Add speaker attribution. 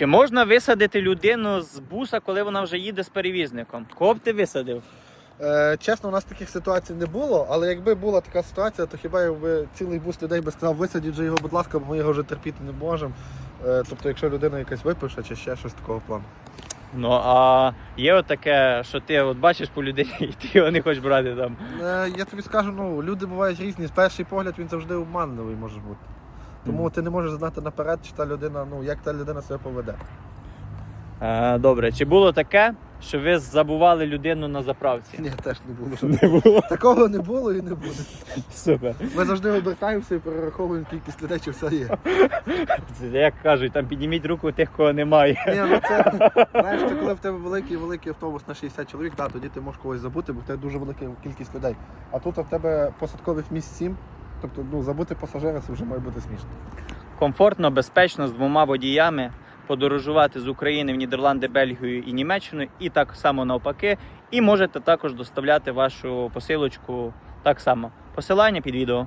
Speaker 1: Чи можна висадити людину з буса, коли вона вже їде з перевізником? Кого б ти висадив?
Speaker 2: Е, чесно, у нас таких ситуацій не було, але якби була така ситуація, то хіба якби цілий бус людей би сказав, висадіть же його, будь ласка, бо ми його вже терпіти не можемо. Е, тобто, якщо людина якась випише чи ще щось такого плану.
Speaker 1: Ну а є от таке, що ти от бачиш по людині, і ти його не хочеш брати там.
Speaker 2: Е, я тобі скажу, ну люди бувають різні. З перший погляд він завжди обманливий може бути. Тому ти не можеш знати наперед, чи та людина, ну як та людина себе поведе.
Speaker 1: Е, добре, чи було таке, що ви забували людину на заправці?
Speaker 2: Ні, теж не було.
Speaker 1: Не було.
Speaker 2: Такого не було і не буде.
Speaker 1: Супер.
Speaker 2: Ми завжди обертаємося і перераховуємо кількість людей, чи все є.
Speaker 1: Це Як кажуть, там підніміть руку тих, кого немає.
Speaker 2: Ні, ну це знаєш, це коли в тебе великий великий автобус на 60 чоловік, да, тоді ти можеш когось забути, бо в тебе дуже велика кількість людей. А тут в тебе посадкових місць 7, тобто ну, забути пасажира це вже має бути смішно.
Speaker 1: Комфортно, безпечно з двома водіями подорожувати з України в Нідерланди, Бельгію і Німеччину, і так само навпаки. І можете також доставляти вашу посилочку так само. Посилання під відео.